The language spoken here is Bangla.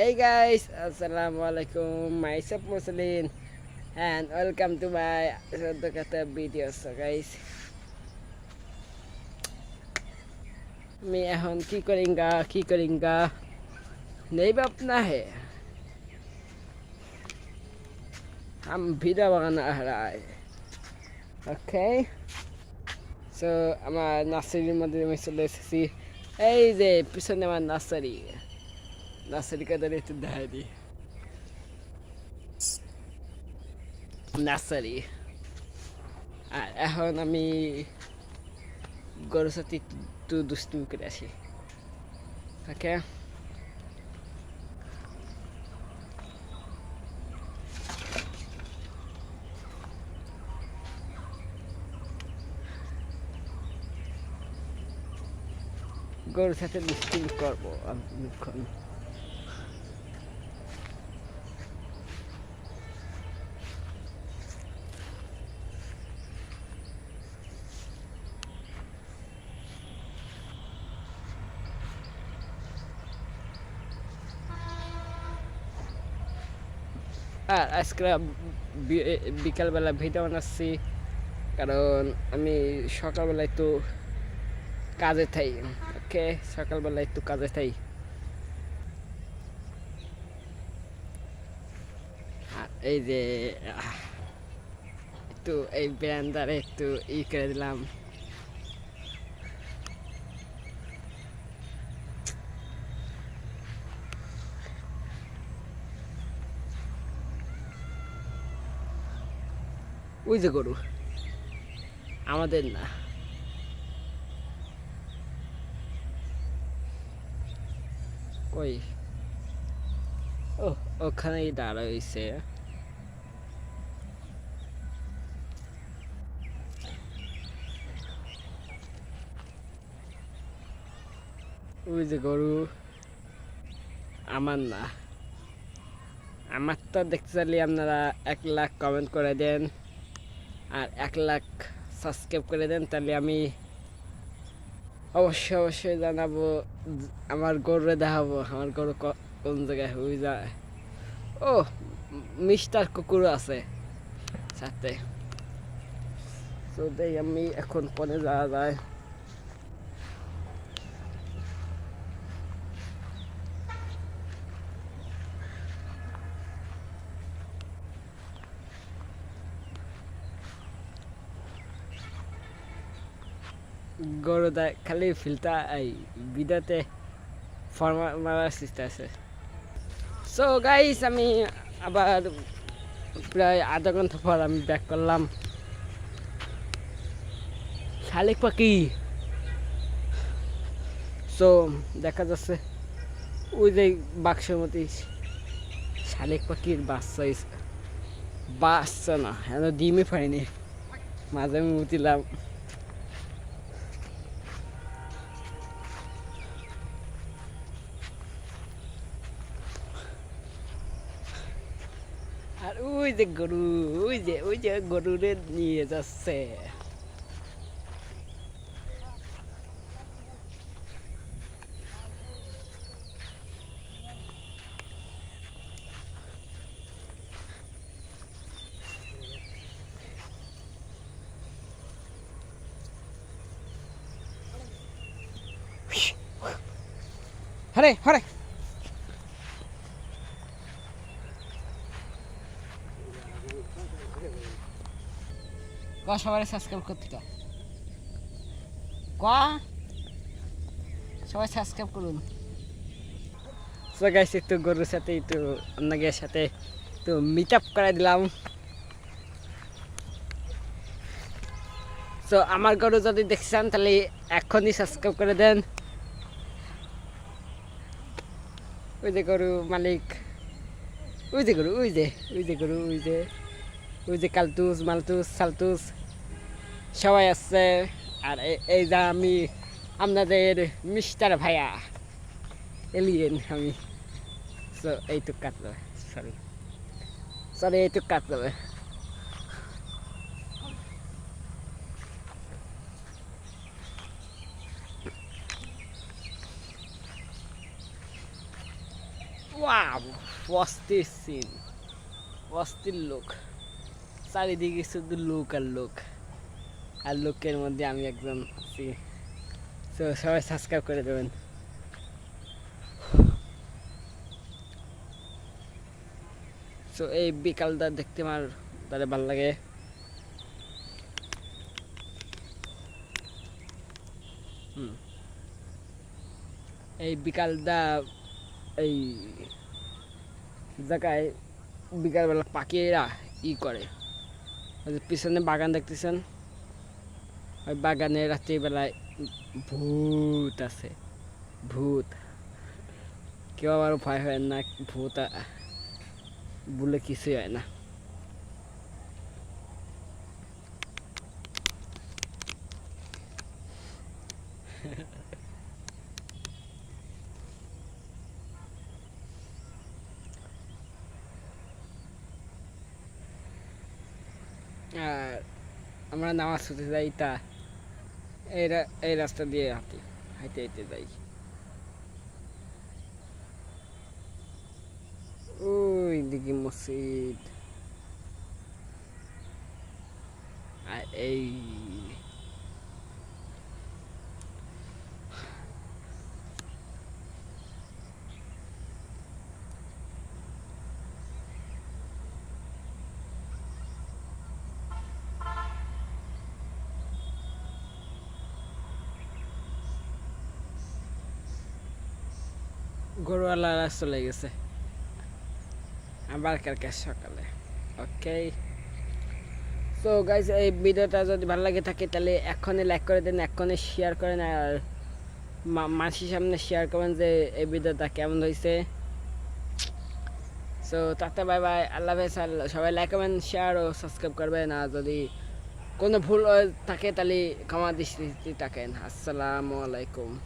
Hey guys, Assalamualaikum. Myself Muslim and welcome to my Sotokata videos, so guys. मैं এখন কি করেঙ্গা কি করেঙ্গা नहीं भी अपना है हम भीड़ा बगाना आ रहा है ओके সো আমার নার্সারির মধ্যে আমি চলে এসেছি এই যে পিছনে আমার নার্সারি একটু দেখা দিই নার্সারি আর এখন আমি গরুর সাথে একটু দুষ্টুমি করে আসি ওকে? গরুর সাথে দুষ্টুমি করব আমি আর আজকে বিকালবেলা ভিডিও বানাচ্ছি। কারণ আমি সকালবেলা একটু কাজে থাই, ওকে? সকালবেলা একটু কাজে থাই। এই যে একটু এই ব্যান্ডারে একটু ই করে দিলাম। ওই যে গরু। আমাদের না। কই? ও, ওখানেই দাঁড়াইছে। ওই যে গরু। আমার না। আমার তো দেখতে চাইলে আপনারা এক লাখ কমেন্ট করে দেন। আর এক লাখ সাবস্ক্রাইব করে দেন, তাহলে আমি অবশ্যই অবশ্যই জানাব আমার গরু দেখাবো, আমার গরু কোন জায়গায় হয়ে যায়। ও, মিস্টার কুকুরও আছে সাথে। তো আমি এখন পরে যাওয়া যায়। গরু দেয় খালি ফিল্টার, এই বিদাতে ফর্মা মারার চেষ্টা আছে। সো গাইস আমি আবার প্রায় আধা ঘণ্টা পর আমি ব্যাক করলাম। শালিক পাখি। সো দেখা যাচ্ছে ওই যে বাক্সের মধ্যে শালিক পাখির বাচ্চা। বাচ্চা না এত ডিমই পাইনি মাঝে আমি উঠিলাম। ওই যে গরু ওই যে ওই যে গরুরে নিয়ে যাচ্ছে হরে হরে ক সবাই সাবস্ক্রাইব করতে ক? সবাই সাবস্ক্রাইব করুন। সো গাইস একটু গরুর সাথে একটু আপনাকে সাথে একটু মিট আপ করে দিলাম। সো আমার গরু যদি দেখছেন তাহলে এখনই সাবস্ক্রাইব করে দেন। ওই যে গরু মালিক। ওই যে গরু, ওই যে ওই যে গরু, ওই যে ওই যে কালতুস, মালতুস, সালতুস। সবাই আসছে আর এই যে আমি, আপনাদের মিস্টার ভাইয়া এলিয়েন আমি। সো এইটুক কাটলো সরি সরি এইটুক কাটলো। ওয়াও অস্থির সিন অস্থির লোক চারিদিকে শুধু লোক আর লোক আর লোকের মধ্যে আমি একজন আছি। তো সবাই সাবস্ক্রাইব করে দেবেন। তো এই বিকালটা দেখতে আমার তাহলে ভালো লাগে। এই বিকালটা এই জায়গায় বিকালবেলা পাখিরা ই করে। পিছনে বাগান দেখতেছেন? ওই বাগানে রাত্রিবেলায় ভূত আছে, ভূত। কেউ আবার ভয় হয় না, ভূত বলে কিছুই হয় না। আর আমরা নামাজ পড়তে যাই তা এই এই রাস্তা দিয়ে হাঁটি হাইতে হাইতে যাই। ওই দিকে মসজিদ। আর এই গরুওয়ালারা চলে গেছে। আবার কালকে সকালে। ওকে তো গাইজ এই ভিডিওটা যদি ভালো লাগে থাকে, তাহলে এখনই লাইক করে দেন, এখনই শেয়ার করেন আর মা- মানুষের সামনে শেয়ার করবেন যে এই ভিডিওটা কেমন হয়েছে। So tata bye bye Allah হাফেজ সবাই লাইক করবেন শেয়ার ও সাবস্ক্রাইব করবেন, আর যদি কোনো ভুল থাকে, তাহলে ক্ষমা দৃষ্টিতে থাকেন আসসালামু আলাইকুম।